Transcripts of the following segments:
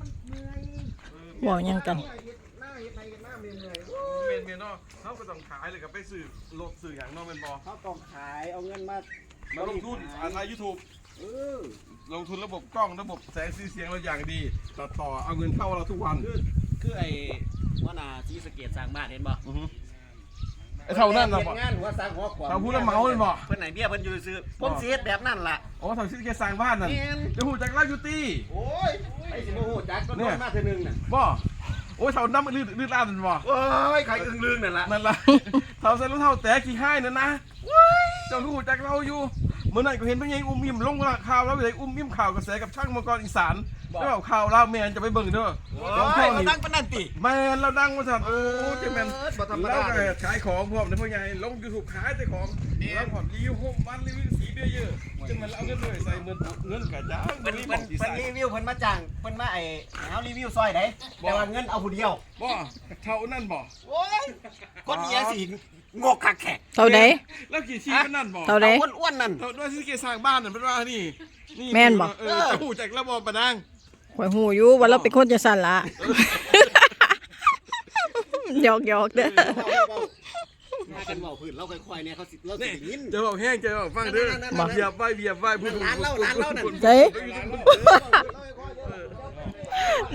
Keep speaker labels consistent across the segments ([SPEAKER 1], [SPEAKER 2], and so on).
[SPEAKER 1] มันเมื่อย
[SPEAKER 2] บอกหยังกัน
[SPEAKER 1] เฮ็ดหน้าเฮ็ดไทยเฮ็ดหน้าเมื่อยเมื่อยโอ้
[SPEAKER 3] เมนเมนเนาะเขาก็ต้องขายเลยกับไปสื่อลดสื่ออย่างเนาะเป็นบอ
[SPEAKER 1] เขาต้องขายเอาเงินมา
[SPEAKER 3] มาลงทุนอาศัยยูทูบ
[SPEAKER 1] เออ
[SPEAKER 3] ลงทุนระบบกล้องระบบแสงสีเสียงเราอย่างดีตัดต่อเอาเงินเข้าเราทุกวัน
[SPEAKER 4] คือไอ้ว่านาที่สะเกตสร้างบ้านเห็นบ่
[SPEAKER 3] อือฮึไอ้เท่านั้นนะ
[SPEAKER 1] ฮ็
[SPEAKER 3] บอ
[SPEAKER 1] ดงานหัวสร้างหัวขวา
[SPEAKER 3] เราพูดแล้วเมาเลยบอ
[SPEAKER 4] เพิ่นไหนเบี้ยเพิ่นอยู่ซื้อผมสิเฮ็ดแบบนั้นล่ะ
[SPEAKER 3] โอ้ทำซิ้แค่สร้างบ้านน่ะ
[SPEAKER 1] แม่น
[SPEAKER 3] เดี๋ยวหูจากลายูตี้
[SPEAKER 1] โอ้ย ไอ้สิโมโหจักก็โดนมาเทื่อนึงน่ะ
[SPEAKER 3] บอโอ้ยเท่าน้ำมันลื่นลื่นล้านนั่นบอ
[SPEAKER 4] โอ้ยใครอึ้งลึงนั่นล่ะ
[SPEAKER 3] นั่นล่ะเท่าใส่รองเท้าแตะกี่ให้นั่นนะเจ้าหูจากเราอยู่เมื่อนั้นก็เห็นเป็นไงอุ้มอิ่มลงข่าวแล้วเลยอุ้มอิ่มข่าวกระแสกับช่างมังกรอีสานแล้วเอาข่าวลาวแมนจะไปเบิ่งเด้อ
[SPEAKER 4] โอ้
[SPEAKER 3] ลอง
[SPEAKER 4] ย
[SPEAKER 3] พ่อ
[SPEAKER 4] มา
[SPEAKER 3] นี่
[SPEAKER 4] ตั้งปานนั้นติ
[SPEAKER 3] แมนเราดังมาสั่นโอ้เจ๊แมน
[SPEAKER 1] บ่ธรรม
[SPEAKER 3] แล้ว
[SPEAKER 1] ดา
[SPEAKER 3] ก็ขายของพร้อมนะพ่อใหญ่ลงยูทูบขายแต่ของแล้วผ่อนรีวิวโฮมบ้านรีวิวสี เบี้ยเยอะจึงมันเอาเงินด้วยใส่เงินเงินกระจ้าง
[SPEAKER 4] เพิ่น
[SPEAKER 3] มีหม
[SPEAKER 4] เพิ่
[SPEAKER 3] อนกดี
[SPEAKER 4] เพิ่
[SPEAKER 3] ไซ
[SPEAKER 4] น
[SPEAKER 3] น์
[SPEAKER 4] รีวิวเพิ่นมาจ้างเพิ่นมาไอ้เฮารีวิวซอยได้แต่ว่าเงินเอาผู้เดียว
[SPEAKER 3] บ่เท่านั่นบ่
[SPEAKER 4] โอ้ยคนเอียสิงกคักแขก
[SPEAKER 2] เท่าใด
[SPEAKER 3] แล้วกี่ชีเป็นนั่นบ่
[SPEAKER 2] เท่าใด
[SPEAKER 4] อ้วนๆนั่น
[SPEAKER 3] เท่าด้วยที่เกสร้างบ้านน่ะเป็นว่านี่นี่
[SPEAKER 2] แม่นบ่
[SPEAKER 3] เออจะหูจากระบบปะนาง
[SPEAKER 2] ข่อยหูอยู่ว่าเราเป็นคนจะสั่นละหยอกหยอกเด้อ
[SPEAKER 4] มากันเว้าพื้นเราค่อยๆเนี่ยเขาสิเราสิ
[SPEAKER 3] นี่
[SPEAKER 4] ได้ยิน
[SPEAKER 3] เจอบอกแห้งเจอบอกฟังเด้อ
[SPEAKER 4] นั่นๆๆๆ
[SPEAKER 3] เหยียบไว้เหยียบไว้พูด
[SPEAKER 4] ร้านเหล้าร้านเหล้านั่น
[SPEAKER 2] ใจ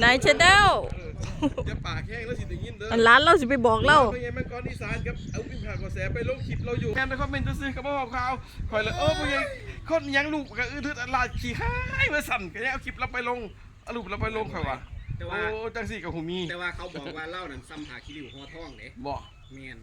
[SPEAKER 2] นายชาแนล
[SPEAKER 3] จะปากแห้งแล้วสิได้ยินเด้อ
[SPEAKER 2] อันร้านเราสิไปบอกเรา
[SPEAKER 3] พยายมังกรอีสานครับเอาพิมพ์ผ่านกระแสไปลงคลิปเราอยู่แค่ในคอมเมนต์ซื้อกับบอกข่าวคอยเลยเออพยายคนยังลูกกับอื้อทึดอันลาดขี้ห้ายมาสั่นก็ยังเอาคลิปเราไปลงเอารูปเราไปลงค่อยว่า
[SPEAKER 4] แต่
[SPEAKER 3] โอ้
[SPEAKER 4] ว่า
[SPEAKER 3] จังสี่กับหูมี
[SPEAKER 4] แต่ว่าเขาบอกว่าเล่านั่นซ้ำหาคิริวหัวทองเด้
[SPEAKER 3] บอก
[SPEAKER 4] เมียน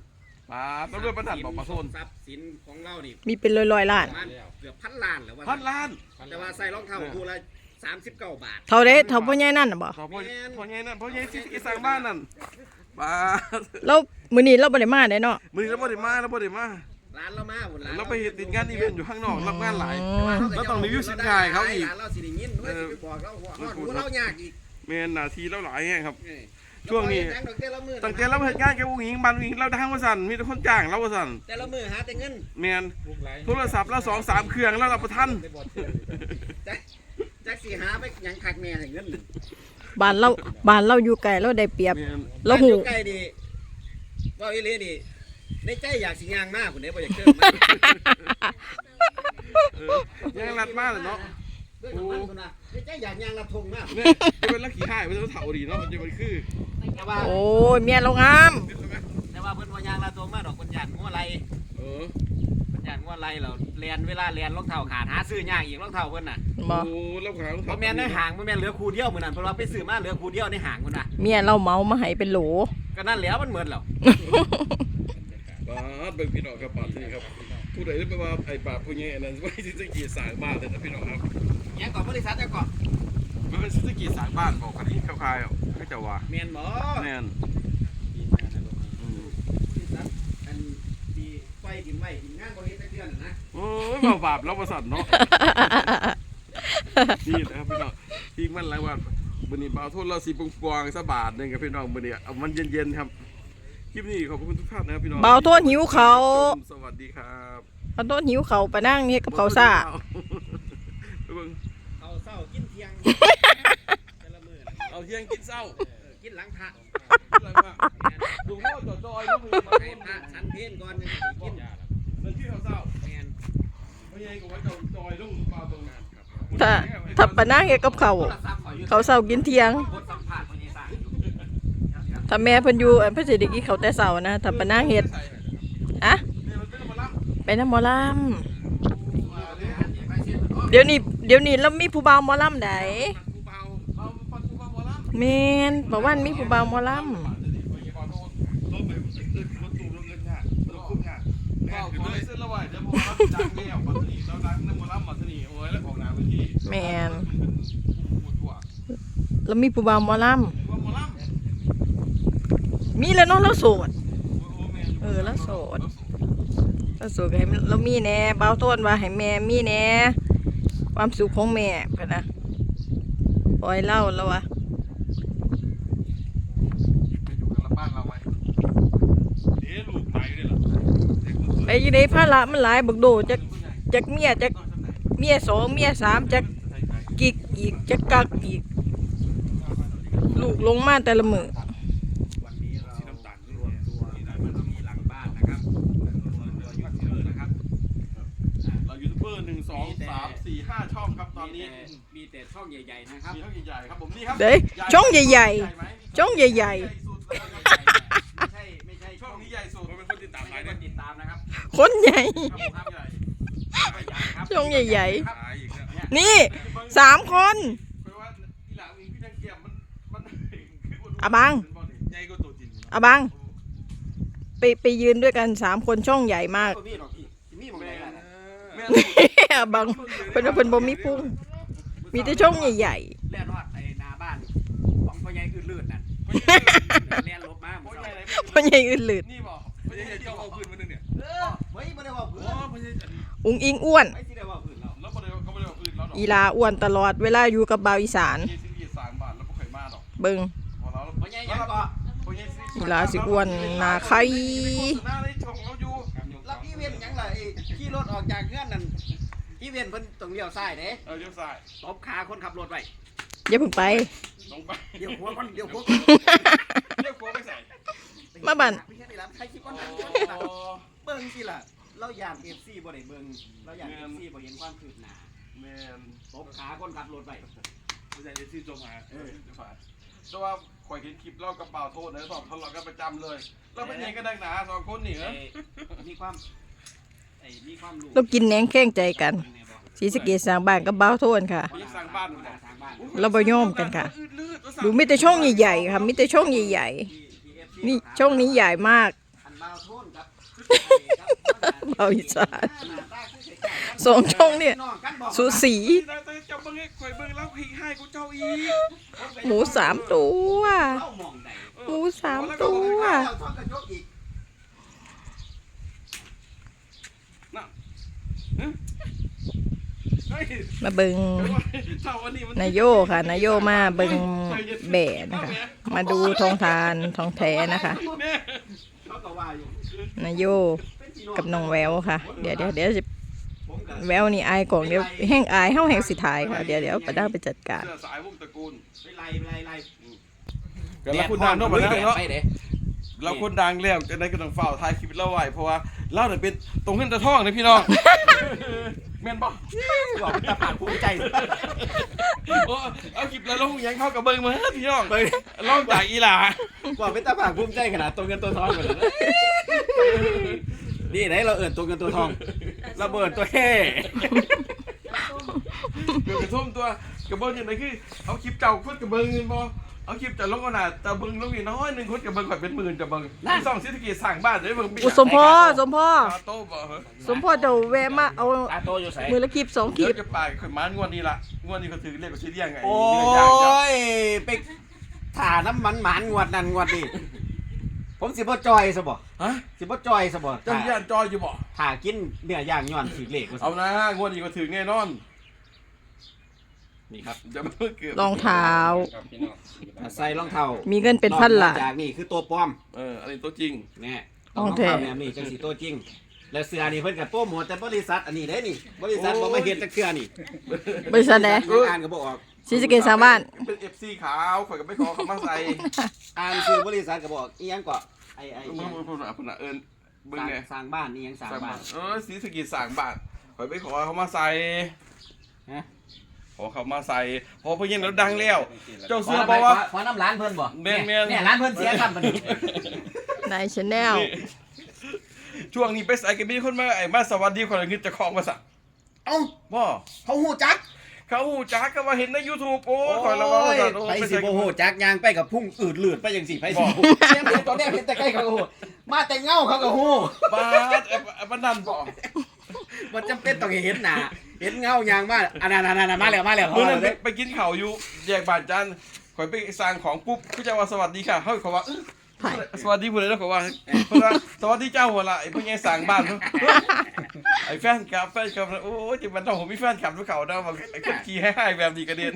[SPEAKER 3] ป้าต้องเลื่อนประดันบอกปลาโซน
[SPEAKER 4] ทรัพย์สินของเรานี่
[SPEAKER 2] มีเป็นลอยๆล้าน
[SPEAKER 4] ประมาณเกือบพันล้านแล้วว่า
[SPEAKER 3] พันล้าน
[SPEAKER 4] แต่ว่าใส่รองเท้าคู่ละสามสิบเก้าบาท
[SPEAKER 2] เท่าใดเท่าพ่อใหญ่นั่นน่ะบ่
[SPEAKER 3] พอพอพอไงนั่นพอไงที่ที่สร้างบ้านนั่นป้า
[SPEAKER 2] เรามื้อนี้เราบ่ได้มาได้เนาะ
[SPEAKER 3] มือนี้เราบ่ได้มาเราบ่ได้มา
[SPEAKER 4] ร้านเรามาบนร้าน
[SPEAKER 3] เราไปเห็นติดงานอีเวนต์อยู่ข้างนอกรับงานหลาย
[SPEAKER 2] อืม
[SPEAKER 3] แล้วต้องรีวิวสินค้าให้เขาอีก
[SPEAKER 4] ร้านเราสิได้ยินด้วยสิไปบอกเราหัวหัวเรายากอีก
[SPEAKER 3] แม่นหน้าที่เราหลายแห่งครับ
[SPEAKER 4] เอ้ย
[SPEAKER 3] ช่วงนี้
[SPEAKER 4] ตั้งแต่ละมือ
[SPEAKER 3] ตั้งแต่เราเฮ็ดงานกับผู้หญิงบ้านผู้หญิงเราดังว่าสั่นมีแต่คนจ้างเราว่าสั่น
[SPEAKER 4] แต่ละมือหาแต่เงิน
[SPEAKER 3] แม่นโทรศัพท์เราสองสามเครื่องแล้วเราประทัน
[SPEAKER 4] จักจักสิหาไปหยังคักแม่ให้เงิน
[SPEAKER 2] บ้านเราบ้านเราอยู่ไกลเราได้เปรียบ
[SPEAKER 3] แม่น
[SPEAKER 2] เราหู
[SPEAKER 4] บ้นอยู่ใกล้ดีว่าอีหลีนี่ในใจอยากสิย่างมากคุณเด้บ่อยากเจอมัน
[SPEAKER 3] เออยังรัดมากเลยเนาะ
[SPEAKER 4] ด้วยน้ำมันคุณนะในใจอยากย่างละทงมาก
[SPEAKER 3] เนี่ยจะเป็นลักขี้หายมันจะเฒ่าดีเนาะจะมันคือ
[SPEAKER 4] แต่ว่า
[SPEAKER 2] โอ้ยเมียเรางาม
[SPEAKER 4] แต่ว่าเพิ่นบ่ย่างละทงมากดอกเพิ่นย่านงัวไหล
[SPEAKER 3] เออ
[SPEAKER 4] เพิ่นย่านงัวไหลแล้วเรียนเวลาเรียนรองเท้าขาดหาซื้อยากอีกรองเท้าเพิ่นน่ะ
[SPEAKER 2] บ่
[SPEAKER 3] โอ้เราขาย
[SPEAKER 4] บ่แม่นในห่างบ่แม่นเหลือคู่เดียวมื้อนั้นเพิ่นว่าไปซื้อมาเหลือคู่เดียวในห่างพุ่นน่ะ
[SPEAKER 2] เมียเราเมามาให้เป็นโหล
[SPEAKER 4] ก็นั่นแหล้วมันเหมือนแล้ว
[SPEAKER 3] บาดเบิ่งพี่น้องครับบาดนี่ครับ ผู้ใดได้ไปว่าไอ้บาปผู้ใหญ่อันนั้นไว้ที่สกีสร้างบ้านเลยนะพี่น้องครับ
[SPEAKER 4] หยังก่อนบริษัทยังก่อน
[SPEAKER 3] มันเป็นสกีสร้างบ้านบอกกันที่คล้ายๆอะ ก็จะว่า
[SPEAKER 4] แม่นบ่
[SPEAKER 3] แม่นอืม
[SPEAKER 4] บริษัทอันที่ไฟกินไว้กินงานบ่เฮ็ดแต่เดือนน่ะนะ
[SPEAKER 3] โอ้ยมาบาปแล้วประสันเนาะนี่นะครับพี่น้องทิ้งมันหลายวันวันนี้บ่าวโทษเราสีปงปวงๆสะบาทหนึงครับพี่น้องวันนี้เอามันเย็นๆครับคลิปนี้ขอบคุณทุกท่านนะครับพี่น้อง
[SPEAKER 2] เบาโทษหิวเขา
[SPEAKER 3] สวัสดีครับ
[SPEAKER 2] เบาโทษหิวเขาไปนั่งเฮ็ดกับเขาวซ่า
[SPEAKER 3] ไปเบิ่ง
[SPEAKER 4] เอาเช้ากินเที่ยงแต่ละมื้อน่ะ
[SPEAKER 3] เอาเที่ยงกินเศร้า
[SPEAKER 4] กินหลังพระ
[SPEAKER 3] อะไรมาดูพ่อจอจอยลูกมือมา
[SPEAKER 4] ให้
[SPEAKER 3] เล่น
[SPEAKER 4] พระฉันเพลก่อนจังสิกิน
[SPEAKER 3] นั่นที่เขาเศร้า
[SPEAKER 4] แมน
[SPEAKER 3] ไม่ใช่กับว่าจอจอยลูกปลาตรงนั้น
[SPEAKER 2] ถ้าถ้าปนั่งเฮ็ดกับเขาเขาวเช้ากินเที่ยงถ้าแม่เพิ่นอยู่อันเพิ่นสิได้กินข้าแต่เช้านะถ้าปนั่งเฮ็ดอะ
[SPEAKER 3] เป็นมาลับ
[SPEAKER 2] ไปนำมอลา
[SPEAKER 3] เนี่ย
[SPEAKER 4] ไปเสียมันออกำ
[SPEAKER 2] เดี๋ยวนี้เดี๋ยวนี้เรามีผู้บ่าวมอลำได
[SPEAKER 3] กูเบาเอาปันกูเบา มอลับ
[SPEAKER 2] แมนบอกว่ามีผู้บ่าวหมอลำแม่นเรามีผู้บ่าวหมอลำมีแล้วเนาะเราโสด เออแล้วโสดเราโสดให้มันเรามีแหน่บ่าวโทษว่าให้แม่มีแหน่ความสุขของแม่เพิ่นนะปล่อยเล่าแล้ววะ ไปอยู่ในภาระมันหลายบักโดจักจักเมียจักเมียสองเมียสามจักกิกอีกจักกักอีก ลูกลงมาแต่ละมือ
[SPEAKER 4] วันนี้เรารวมตัวมันมีหลังบ้านนะครับตัวยูทูบเบอร์นะครับ
[SPEAKER 3] เรายูทูบเบอร์หนึ่งสองสามสี่ห้าช่องครับตอนนี้
[SPEAKER 4] มีแต่ช่องใหญ่ๆนะครับ
[SPEAKER 3] มีช่องใหญ่ๆครับผมนี่ครับ
[SPEAKER 2] เด้ยช่องใหญ่
[SPEAKER 3] ไหม
[SPEAKER 2] ๆช่องใหญ่
[SPEAKER 3] ใามนะ
[SPEAKER 4] ครับ
[SPEAKER 2] ๆคนใหญ่
[SPEAKER 3] ครับผมครับใหญ่
[SPEAKER 4] ครับ
[SPEAKER 2] ช่องใหญ่
[SPEAKER 3] ขายอีกแล้ว
[SPEAKER 2] ๆนี่สามคน
[SPEAKER 3] เพราะว่าอีหลังมีพี่นังเกียมมันมัน
[SPEAKER 2] อะบัง
[SPEAKER 3] ใหญ่กว่าตัวจริง
[SPEAKER 2] อะบังไปไปยืนด้วยกันสามคนช่องใหญ่มาก
[SPEAKER 4] มีหรอกพี่มีหมองไหนล่ะ
[SPEAKER 3] แม่
[SPEAKER 2] อะบังเพิ่นว่าเพิ่นบ่มีพุงมีแต่ช่องใหญ่
[SPEAKER 4] แล่นฮอดไอ้หน้าบ้านของพ่อใหญ่อื่นลื่นนั่นแล่นลบมาหม
[SPEAKER 3] โอ้
[SPEAKER 4] ด
[SPEAKER 3] ยใหญ่ไหน
[SPEAKER 2] ๆพ่อใหญ่อื่นหลืด
[SPEAKER 3] นี่บอกไม่ใช่เจ้าเอาคืน อ้ไม่ใช่อันนี้
[SPEAKER 2] อุงอิงอ้วน
[SPEAKER 4] ไม่ได้ว่าพื้นเรา
[SPEAKER 3] แล้วประเดี๋ยวเขาไม่ได้เอาคืนแล้วหรอก
[SPEAKER 2] อีลาอ้วนตลอดเวลาอยู่กับบ่าวอีสาน
[SPEAKER 3] ยี่สิบยี่สามบาทแล้วก็เคยมาหรอก
[SPEAKER 2] เบิ่ง
[SPEAKER 3] พอแล้ว
[SPEAKER 4] พ่อใหญ่ยังก็
[SPEAKER 2] อีลาสิอ้วนหน้าไข่
[SPEAKER 3] หน้าได้ชงเราอยู่
[SPEAKER 4] รับอีเวนต์ยังล่ะไอ้ขี่รถออกจากเงื่อนนั่นอีเวนต์เพิ่นต้องเลี้ยวซ้ายเด้
[SPEAKER 3] เออเลี้ยวซ้าย
[SPEAKER 4] ตบขาคนขับรถไว้
[SPEAKER 2] อย่าเพิ่งไป
[SPEAKER 3] ลงไป
[SPEAKER 4] เดี๋ยวหัวคนเดี๋ยวหัว
[SPEAKER 3] เลี้ยวขวาไปใส่
[SPEAKER 2] มาบั่น
[SPEAKER 4] ไม่ใช่ได้รับใครคิดว่า
[SPEAKER 3] อ๋
[SPEAKER 4] นั่น
[SPEAKER 3] อ
[SPEAKER 4] เบิ่งสิล่ะ เราอยากเอฟซีบ่ได้เบิ่งเราอยากเอฟซีบ่เห็นความคืบหน้า
[SPEAKER 3] แมน
[SPEAKER 4] ตบขาคนขับรถไว้
[SPEAKER 3] ไม่ใช่เอซี่จงหาเออจะผ่านแต่ว่าข่อยเห็นคลิปเล่ากระเป๋าโทษนะสองทะเลาะกันประจำเลย เราเป็นยังกันดังหนาสองคนนี่เหรอ
[SPEAKER 4] เอ้ยมีความไอ้มีความรู้
[SPEAKER 2] เรากินแหนงแข้งใจกันศรีสะเกษสร้างบ้านกับบ่าวโทนค่ะ
[SPEAKER 3] มีสั่งบ้าน
[SPEAKER 4] ทางบ้าน
[SPEAKER 2] เราบ่ยอมกันค่ะ ดูมีแต่ช่องใหญ่ๆค่ะมีแต่ช่องใหญ่
[SPEAKER 4] ที่ที่ FC
[SPEAKER 2] ๆนี่ช่องนี้ใหญ่มาก
[SPEAKER 4] อันเบาโทนครับ
[SPEAKER 2] เราอีสานสองช่องเนี่ย สูสี
[SPEAKER 3] ห
[SPEAKER 2] มูสามตัวหมูสามตัวมาเบิง
[SPEAKER 3] นา
[SPEAKER 2] ยโยค่ะนายโยมาเบิงแบนะคะ มาดูทองทานทองแท้นะคะ
[SPEAKER 3] นา
[SPEAKER 4] ย
[SPEAKER 2] โย กับน้องแววค่ะ เดี๋ยวเดี๋ยวเดี๋ยวสิ
[SPEAKER 4] ผมกับ
[SPEAKER 2] แววนี่อายกล่องเดี๋ยวแห้งอายเฮาแห้งสิทายค่ะเดี๋ยวเดี๋ยวปะด้าไปจัดการ
[SPEAKER 3] เสื้อสายวงตระกูล
[SPEAKER 4] ไปไล่ไปไล่ไล่
[SPEAKER 3] เราคุณดังเนาะบัดนั้นเนาะ
[SPEAKER 4] ไปเด้
[SPEAKER 3] เราคนดังแล้วจะได้ก็ต้องเฝ้าถ่ายคลิปเราไว้เพราะว่าเราเนี่ยเป็นตรงเงินตะท่องนะพี่น้องแม่นบ่
[SPEAKER 4] บอกเป็นตาผาดภูมิใจ
[SPEAKER 3] โอ้เอาคลิปแล้วลงยังเข้ากับเบิ้งมาพี่น้องลองจากอีหลา
[SPEAKER 4] บอกเป็นตาผาดภูมิใจขนาดตัวเงินตัวทองเหมือนกัน นี่ไหนเราเอิญตัวเงินตัวทองเราเบิดตัวเฮ่
[SPEAKER 3] เกิดกระทุ่มตัวกระเบิ้งอย่างไรคือเอาคลิปเก่าคนกระเบิ้งเงินบ่เอาคลิปแต่ลงขนาดแต่เบิ้งลงอีกน้อยหนึ่งคนกระเบิ้งข่อยเป็นหมื่นจะเบิ้งที่ซ่องเศรษฐกิจสั่งบ้านได้เบิ้งปี
[SPEAKER 2] อุสมพ่อสมพ่อ
[SPEAKER 3] ตาโตบ่เหรอ
[SPEAKER 2] สมพ่อเจะแวะมาเอา
[SPEAKER 4] ตาโตอยู่ใส่
[SPEAKER 2] มือละคลิปสองค
[SPEAKER 3] เดี๋
[SPEAKER 2] ลิ
[SPEAKER 3] ยว
[SPEAKER 2] ป
[SPEAKER 3] จะไปข่อยมางวดนี้ละงวดนี้เขาถือเรียกว่าชื่อเรียกไง
[SPEAKER 4] โอ้
[SPEAKER 3] เนื้อย่างจ้ะ
[SPEAKER 4] ยไปถ่าน้ำมันหมานงวดนั่นงวดนี่ ผมสิบ่จอยซะบ่
[SPEAKER 3] ฮะ
[SPEAKER 4] สิบ่จอยซะบ่
[SPEAKER 3] เจ้าย่านจอยอยู่บ่
[SPEAKER 4] ถ่ากินเนื้อย่างย้อนสีเหล็กว่า
[SPEAKER 3] เอา
[SPEAKER 4] ซะ
[SPEAKER 3] นะงวดนี้ก็ถือแน่นอน
[SPEAKER 4] นี่ครับ
[SPEAKER 3] จะไม่เกือบ
[SPEAKER 2] รองเท้า
[SPEAKER 4] ใส่รองเท้า
[SPEAKER 2] มีเงินเป็นพันละ
[SPEAKER 4] อกจากนี่คือตัวปลอม
[SPEAKER 3] เอออันนี้ตัวจริง
[SPEAKER 4] แน่
[SPEAKER 2] รองเท้า
[SPEAKER 4] เนี่ยนี่จังสีตัวจริง แล้วเสื้อนี่เพิ่นกับโปรโมทแต่บริษัทอันนี้เด้นี่ บริษัทบ่มาเฮ็ดจักเทื่อนี่
[SPEAKER 2] บริษัทใด
[SPEAKER 4] ยังอ่านก็บ่ออก
[SPEAKER 2] ศรีสะเกษสร้างบ้าน
[SPEAKER 3] เป็นเอฟซีขาวข่อยก็ไม่ขอเขามาใส่
[SPEAKER 4] อ่านชื่อบริษัทก็บ่ออกอีหยังก็ไอ้ไอ้
[SPEAKER 3] เบิ่งเบิ่งเบิ่งเบิ่งเอิญเบิ่ง
[SPEAKER 4] สร้าง
[SPEAKER 3] เนี่ย
[SPEAKER 4] สร้างบ้านนี่ยังสร้าง
[SPEAKER 3] สร้าง
[SPEAKER 4] บ้า
[SPEAKER 3] บ้านนเออสีสกิจสั่งบ้านข่อยไปขอเขามาใส่
[SPEAKER 4] ฮะ
[SPEAKER 3] ขอเขามาใส่พอเพิ่งเห็นแล้วดังแล้ว เจ้า
[SPEAKER 4] ขอ
[SPEAKER 3] เสื้อ
[SPEAKER 4] น้ำ
[SPEAKER 3] บอกว่า
[SPEAKER 4] ขอน้ำร้านเพิ่นบ่
[SPEAKER 3] แม่นแม่น
[SPEAKER 4] เนี่ยร้านเพิ่นเสียครับบัดนี้
[SPEAKER 2] นายชาแนล
[SPEAKER 3] นี่ช่วงนี้ไปใส่กันมีคนมาไอ้มาสวัสดีคนละเงินจะคลองมาสั่ง
[SPEAKER 4] เอ้า
[SPEAKER 3] บ่
[SPEAKER 4] เขาฮู้จัก
[SPEAKER 3] เขาหูจักก็มาเห็นใน YouTube โอ้ยข่อยระวัง
[SPEAKER 4] โอ้ย
[SPEAKER 3] ว่าโอ้
[SPEAKER 4] ไป
[SPEAKER 3] ย
[SPEAKER 4] สิบ่ฮู้จักยางไปกับพุ่งอืดลืดไปจังซี่ไปสิ
[SPEAKER 3] บ่
[SPEAKER 4] ฮู้เสียงเพลงตัวเนี้ยเห็นแต่ใกล้เขาก็ฮู้มาแต่เงาเขาก็ฮู้
[SPEAKER 3] บาดไอ้ไอ้บ้านนั่นบ่
[SPEAKER 4] มันจำเป็นต้องให้เห็นหน้าเห็นเงายางมาอันนั้นอันนั้นมาแล้วมาแล้ว
[SPEAKER 3] เมื่อนั้น
[SPEAKER 4] เด้
[SPEAKER 3] ไปไปกินข้าวอยู่แยกบ้านจันทร์ข่อยไปสั่งของปุ๊บผู้เจ้าว่าสวัสดีค่ะเฮ้ยเขาว่าเอ้ ย
[SPEAKER 2] ถ่าย
[SPEAKER 3] สวัสดีผู้ใดแล้วเขาว่าเพิ่นว่าสวัสดีเจ้าหัวละไอ้พวกนี้สั่งบ้านเพิ่นไอ้แฟนคลับแฟนคลับโอ้ยจิมันต้องผมมีแฟนคลับด้วยเขาเนาะบางไอ้คนขี่ให้ให้แบบนี้กระเด็น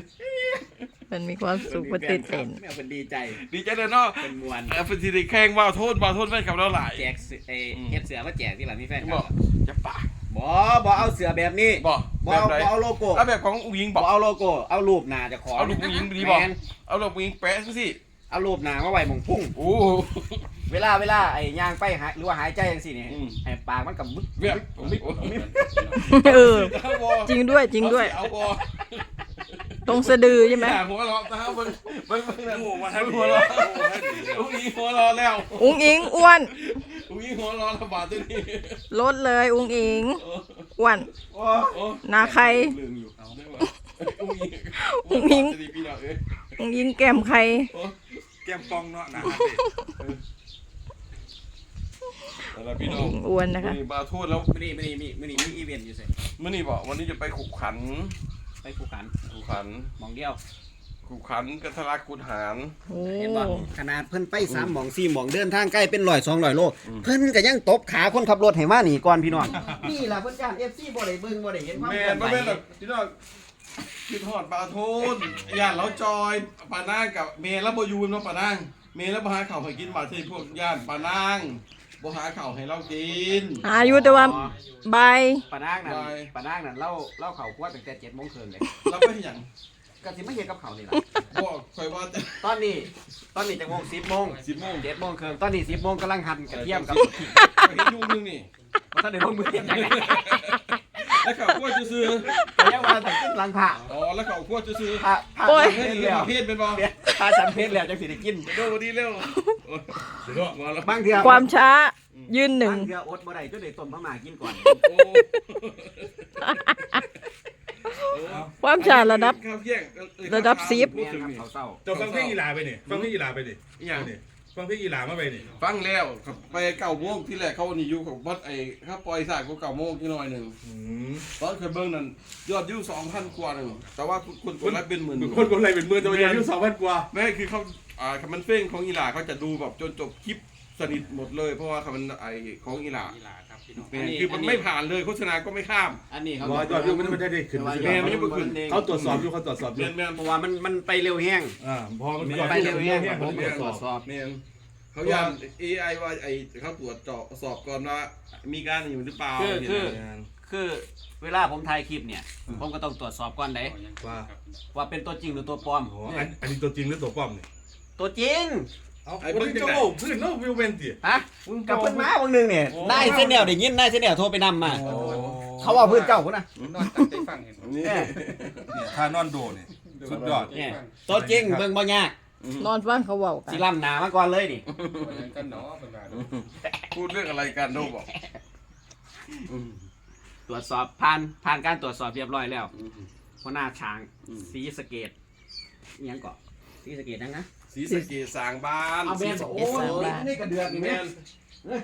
[SPEAKER 2] มันมีความสุขมันตื่นเต้น
[SPEAKER 4] แม่เป็นดีใจ
[SPEAKER 3] ดีใจเลยเนาะ
[SPEAKER 4] เป็นมวล
[SPEAKER 3] เออเป็นสิริแข่งว่าวโทษว่าวโทษแฟนคลับเราหลาย
[SPEAKER 4] แจกเสือเอเฮ็ดเสือมาแจกที่หลังมีแฟนค
[SPEAKER 3] บ
[SPEAKER 4] รั
[SPEAKER 3] อบกจะปาก
[SPEAKER 4] บ่บ่เอาเสือแบบนี้
[SPEAKER 3] บอก
[SPEAKER 4] บ
[SPEAKER 3] แบ
[SPEAKER 4] อบ
[SPEAKER 3] ไหน
[SPEAKER 4] เอาโลโก้
[SPEAKER 3] เอาแบบของอุ้งยิงบ
[SPEAKER 4] บอกอกเอาโลโก้เอารูปหน้าเจะขอ
[SPEAKER 3] เอาลูกอุ้งยิงดีบอก
[SPEAKER 4] แม่น
[SPEAKER 3] เอาลูกอุ้งยิงแปะสิ
[SPEAKER 4] เอารูปหน้ามาไว้หมองพุ่ง
[SPEAKER 3] โอ้
[SPEAKER 4] เวลาเวลาไอ้ย่างไปหายหรือว่าหายใจจังซี่นี่
[SPEAKER 3] อืม
[SPEAKER 4] ให้ปากมันกับมึก
[SPEAKER 3] เนี่ย
[SPEAKER 4] มึกมึก
[SPEAKER 2] เออ
[SPEAKER 3] เอาบอ
[SPEAKER 2] จริงด้วยจริงด้วย
[SPEAKER 3] เอาบอ
[SPEAKER 2] ตรงสะดือใช่ไหม
[SPEAKER 3] อย่าหัวเราะนะเบิ่งเบิ่งเบิ่งนะหัวเราะอุ้งยิงหัวเราะแล้ว
[SPEAKER 2] อุ้งอิงอ้วน
[SPEAKER 3] อุ้งยิงหัวเราะระบาดตัวนี้
[SPEAKER 2] ลดเลยอุ้งอิงอ้วน
[SPEAKER 3] โอ้โอ้
[SPEAKER 2] หนาใคร
[SPEAKER 3] ลืมอยู่เอาได้ปะอุ้งยิง
[SPEAKER 2] อุ้งอิง
[SPEAKER 3] จะดีพี่น้องเอ้ย
[SPEAKER 2] อุ้งอิงแก้มใคร
[SPEAKER 3] โอ้
[SPEAKER 5] แก้มปองเนาะนะ
[SPEAKER 3] แล้วล่ะพี่น้อ
[SPEAKER 2] อุ้
[SPEAKER 3] ง
[SPEAKER 2] งอ้วนนะคะ
[SPEAKER 3] นี่บาโทษแล้ว
[SPEAKER 4] มื้อนี้มื้อนี้มีมื้อนี้มีอีเวนต์อยู่ไส
[SPEAKER 3] มื่อนี้บอกวันนี้จะไปขุกขัน
[SPEAKER 4] ไปคู่กัน
[SPEAKER 3] ขุกขัน
[SPEAKER 4] หมองเดียว
[SPEAKER 3] ขุกขันกันทะลักกุดหาร
[SPEAKER 2] โอ้
[SPEAKER 4] เห็นบ่ขนาดเพิ่นไปสามหมองสี่หมองเดินทางใกล้เป็นร้อยสองร้อยโล เพิ่นก็ยังตบขาคนขับรถให้มาหนีก่อนพี่น้อง นี่ล่ะเพิ่นการ FC บ่ได้เบิ่งบ่ได้เห็นความ
[SPEAKER 3] แม
[SPEAKER 4] เคลื่อนน
[SPEAKER 3] บ่
[SPEAKER 4] ไหว
[SPEAKER 3] แม่นแบบพี่น้อง คิดฮอดบาโทษญาติเราจอยปานางกับเมย์แล้วบ่อยู่เนาะปานางเมย์แล้วบ่หาข้าวให้กินบาดที่พวกญาติปานางบ่หาข้าวให้เรากิน
[SPEAKER 2] อายุแต่ว่าบาย
[SPEAKER 4] ปานางนั่น
[SPEAKER 3] ได้
[SPEAKER 4] ปานางนั่นเล่าเล่าเข้าครัวตั้งแต่7:00นเลย
[SPEAKER 3] เราไปเฮ็ดหยัง
[SPEAKER 4] ก็สิมาเฮ็ดกับข้าวนี่ล่ะ
[SPEAKER 3] บ่ค่อยว่าจะ
[SPEAKER 4] ตอนนี้ตอนนี้จังโมง10:00น
[SPEAKER 3] 10โมง
[SPEAKER 4] 7:00นครึ่งตอนนี้10:00นกำลังหั่นกระเทียมกับ
[SPEAKER 3] ไปเฮ็ดอยู่นึงนี่
[SPEAKER 4] บ่ทันได้ลงมือเฮ็ดหยังเลย
[SPEAKER 3] แล้วข้าวคั่วซื่อ
[SPEAKER 4] ก็ยังว่าแต่ขึ้นหลังผ้า
[SPEAKER 3] ๆอ๋อแล้วข้าวคั่วซื่อ
[SPEAKER 4] ผ้าผ้า
[SPEAKER 2] โอ้ย
[SPEAKER 3] ๆ
[SPEAKER 4] เฮ็
[SPEAKER 3] เฮ็ด
[SPEAKER 4] ด
[SPEAKER 3] เรื่
[SPEAKER 4] แล้
[SPEAKER 3] อ
[SPEAKER 4] ว
[SPEAKER 3] งเพศเป็นบ่
[SPEAKER 4] ผ้าฉันเฮ็ดแล้วจังสิได้กิน
[SPEAKER 3] เร็วดีเร็วโอ้ยเดี๋ยวมาแล้ว
[SPEAKER 4] บางเทื่อ
[SPEAKER 2] ความช้ายืนหนึ่ง
[SPEAKER 4] บางเทื่ออดบ่ได้จนได้ต้มพม่ากินก่อน
[SPEAKER 3] โอ้
[SPEAKER 2] ความช้าระดับ
[SPEAKER 3] ข้าวเที่ยงเอ่อ
[SPEAKER 2] ระดับสิบ
[SPEAKER 3] พูดถึง
[SPEAKER 4] ครับ
[SPEAKER 3] นี่
[SPEAKER 4] ข้าวเช้า
[SPEAKER 5] เจะฟังเพลงอีหลาไปนี่ฟังเพลงอีหลาไปนี่
[SPEAKER 3] อหย่าง
[SPEAKER 5] นี่ ฟังเพลงอีหลามาไปนี่
[SPEAKER 3] ฟังแล้วครับไปเก้าโมงที่แรกเขานี่อยู่ของวัดไอ้ข้าปล่อยสายก็เก้าโมงที่หน่อยหนึ่ง
[SPEAKER 5] อืม
[SPEAKER 3] ตอนเคยเบิ้งนั่นยอดวิวสองพันกว่าหนึ่งแต่ว่าคนคนละเป็นหมื่น
[SPEAKER 5] คนคนอะไรเป็นหมื่นแต่ว่าอายุสองพันกว่า
[SPEAKER 3] แม่คือเขาอ่าคำมันเฟ้งของอีหลาเขาจะดูแบบจนจบคลิป สนิทหมดเลย เพราะว่าคำมันไอ้ของอีหลา
[SPEAKER 5] อีหลาครับพี่น้อง
[SPEAKER 3] แม่คือมันไม่ผ่านเลยโฆษณาก็ไม่ข้าม
[SPEAKER 4] อันนี้เขา
[SPEAKER 5] ว่ายอดวิวมันไม่ได้ขึ้น
[SPEAKER 3] แม่มันยังบ่ขึ้น
[SPEAKER 5] เขาตรวจสอบอยู่เขาตรวจสอบอ
[SPEAKER 3] แม่
[SPEAKER 5] ยู่
[SPEAKER 3] นแม่น
[SPEAKER 4] เพราะว่ามันมันไปเร็วแห้ง
[SPEAKER 5] อ่าพอมัน
[SPEAKER 3] แม่
[SPEAKER 5] ก่อน
[SPEAKER 4] ไปเร็วแห้ง
[SPEAKER 5] เนี่ย
[SPEAKER 4] ผ
[SPEAKER 5] ผมม
[SPEAKER 4] ไปตรวจสอบ
[SPEAKER 3] แม่นเขายาม AI ว่าไอ้เขาตรวจเจาะสอบก่อนว่ามีการอยู่หรือเปล่า
[SPEAKER 4] คือคือ
[SPEAKER 3] เนี่ยนะ
[SPEAKER 4] คือเวลาผมถ่ายคลิปเนี่ย ผมก็ต้องตรวจสอบก่อนไหน
[SPEAKER 5] ว่า
[SPEAKER 4] ว่าเป็นตัวจริงหรือตัวปลอม
[SPEAKER 5] โอ้อันอันนี้ตัวจริงหรือตัวปลอมนี่
[SPEAKER 4] ตัวจริง
[SPEAKER 5] เอาไอ้เบิ้งจะโง่พื้นโลกวิวเป็นสิ
[SPEAKER 4] ฮะกับเพิ่นมาวันหนึงเนี่ย
[SPEAKER 5] โอ้
[SPEAKER 4] นายเส้นแนวได้ยินนายเส้นแนวโทรไปนำมา
[SPEAKER 5] โอ้
[SPEAKER 4] เขาว่าเพื่อนเก่าพุ่นนะ
[SPEAKER 1] นอนตั้งใจฟังเห็น
[SPEAKER 3] นี่
[SPEAKER 4] เนี่ย
[SPEAKER 5] เนี่ยท่านอนโดนี่สุดยอด
[SPEAKER 4] เนี่ยตัวจริงเบิ่งบ่ยาก
[SPEAKER 2] นอนฟังเขาเว้ากัน
[SPEAKER 4] สิล่ำหนามาก่อนเลยนี่
[SPEAKER 1] กันเนาะเป็นแบบ
[SPEAKER 3] พูดเรื่องอะไรกันโนบอก
[SPEAKER 4] ตรวจสอบผ่านผ่านการตรวจสอบเรียบร้อยแล้วหัวหน้าช้างสีสะเกตอิหยังเกาะสีสะเกตนังนะ
[SPEAKER 3] สีสะเกดสร้างบ้าน
[SPEAKER 4] เอาแม่นบอกโอ้ยนี่กระเดือกนี่
[SPEAKER 3] แม
[SPEAKER 4] แม่
[SPEAKER 3] น
[SPEAKER 4] นี่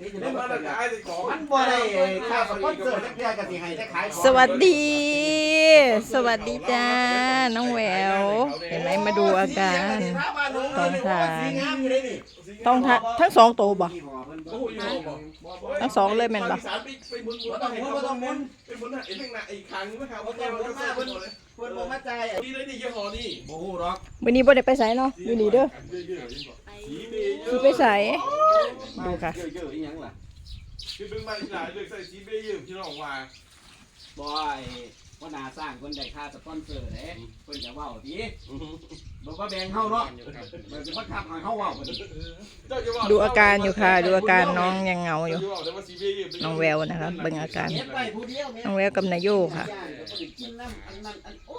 [SPEAKER 4] จะ
[SPEAKER 3] แล้
[SPEAKER 4] ได้
[SPEAKER 3] ว
[SPEAKER 4] บ่
[SPEAKER 3] มา
[SPEAKER 4] ได้
[SPEAKER 3] แล้วขายสิของ
[SPEAKER 4] มันบ่ได้ค่าสปอนเซอร์จักเทื่อก็สิให้ได้ขายของ
[SPEAKER 2] สวัสดี สวัสดีจ้า น้องแหวว เห็นไหมมาดูอาการต้องทานต้องทะทั้งสองตัวบ่
[SPEAKER 3] โอ้ยบอก
[SPEAKER 2] ทั้งสองเลยแม่นบ่
[SPEAKER 3] สารไปไปหมุนหมุนไปหมุนไปหมุนไปหมุนไอ้ข้างหน้าไอ้คางไม่ครับว่าแกมันก็เส้นเลย
[SPEAKER 4] เพิ่นบ่มาจ่าย
[SPEAKER 3] นี่เลยนี่ยี่ห้อนี่
[SPEAKER 4] บ่ฮู้หรอก
[SPEAKER 2] วันนี้บ่ได้ไปไสเนาะอยู่นี่เด้อ
[SPEAKER 3] สีเบย์เย
[SPEAKER 2] สิ
[SPEAKER 3] อะ
[SPEAKER 2] ไปไสดูค่ะ
[SPEAKER 4] เยอะๆอีหยังล่ะ
[SPEAKER 3] คือเพิ่งมาที่หลายเลยใส่สีเบย์เยอะพี่น้องว่า
[SPEAKER 4] บอยว่านาสร้างคนได้ค่าสปอนเซอร์เด้เพิ่นจะเว้าติ บอกว่าแบ่งเฮาเนาะมันสิมาทับให้เฮาเว้าบ่ดิ
[SPEAKER 2] ดูอาการอยู่ค่ะ ดูอาการน้องยังเหงาอยู่
[SPEAKER 3] จะว่าแต่ว่าสีเบย์เยอะ
[SPEAKER 2] น้องแววนะคะเบิ่งอาการ
[SPEAKER 4] เฮ็ดไว้ผู้เดียวแม่
[SPEAKER 2] น้องแววกับนายโยค่ะ
[SPEAKER 4] กินน้ำอันนั้นอันโอ้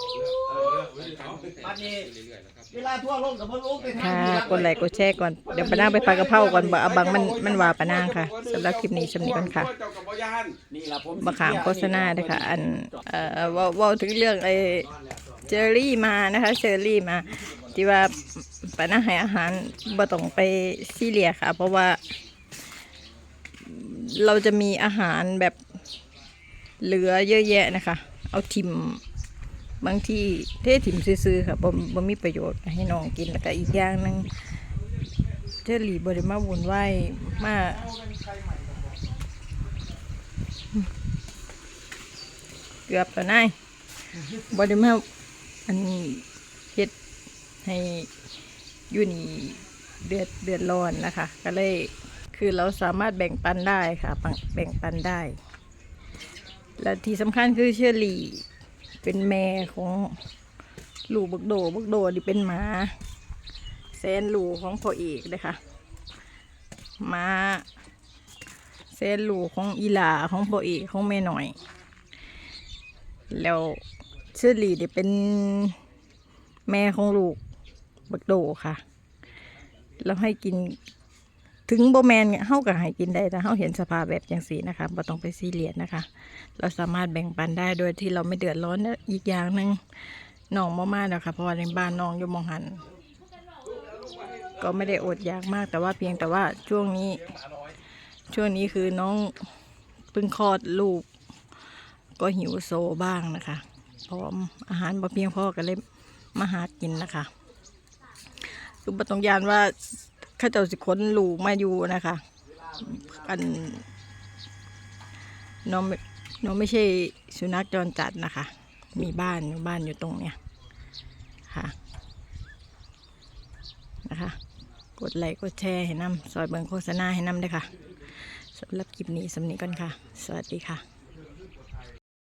[SPEAKER 4] บัดนี้เวลาทั่วโลกก็บ่รู้ไปทาง
[SPEAKER 2] ค่ะ
[SPEAKER 4] นี้
[SPEAKER 2] กดไลค์กดแชร์ก่อน เดี๋ยวปะนางไปปลากระเพราก่อนบ่เอาบังมันมันว่าปะนางค่ะสำหรับคลิปนี้สำนีก่อนค่ะ
[SPEAKER 3] เจ้ากับบ่ยาน
[SPEAKER 4] นี่ล่ะผม
[SPEAKER 2] มาขามโฆษณาด้วยค่ะ อัน เอ่อเว่าเว่าถึงเรื่องไอ้เจอรี่มานะคะเจอรี่มา ที่ว่าปานาให้อาหารบ่ต้องไปซีเรียค่ะ เพราะว่า เราจะมีอาหารแบบเหลือเยอะแยะนะคะ เอาทิมบางที่เททิมซื้อๆค่ะบ่บ่มีประโยชน์ให้น้องกินแล้วก็อีกอย่างหนึ่งเจอรี่บ่ได้มาวุ่นวายมาเกือบแล้วนายบอดี้มาอันเฮ็ด ให้อยู่นี่เดือดเดือดร้อนนะคะ ก็เลยคือเราสามารถแบ่งปันได้ค่ะ แบ่งปันได้ และที่สำคัญคือเชอรี่เป็นแม่ของลูกบักโดบักโดนี่เป็นหมาแสนลูกของพ่อเอกเลยค่ะหมาแสนลูกของอีหลาของพ่อเอกของแม่หน่อย แล้วเชอรี่เนี่ยเป็นแม่ของลูก บักโดค่ะแล้วให้กิน ถึงโบแมนเฮาก็ให้กินได้แต่เฮาเห็นสภาพแบบอย่างสีนะคะบ่ต้องไปซีเรียสนะคะ เราสามารถแบ่งปันได้โดยที่เราไม่เดือดร้อนอีกอย่างหนึ่งน้องมากๆนะคะเพราะว่าในบ้านน้องอยู่มองหัน ก็ไม่ได้อดอยากมาก แต่ว่าเพียงแต่ว่าช่วงนี้ ช่วงนี้คือน้องเพิ่งคลอดลูก ก็หิวโซบ้างนะคะพราะว่าอาหารบ่เพียงพอก็เลยมาหากินนะคะ คือบ่ต้องยานว่าข้าเจ้าสิค้นลูกมาอยู่นะคะอันน้องไม่น้องไม่ใช่สุนัขจรจัดนะคะ มีบ้านอยู่บ้านอยู่ตรงเนี้ยค่ะนะคะ กดไลค์กดแชร์ให้น้ำซอยเบิงโฆษณาให้น้ำด้วยค่ะสำหรับคลิปนี้สำนีก่อนค่ะ สวัสดีค่ะ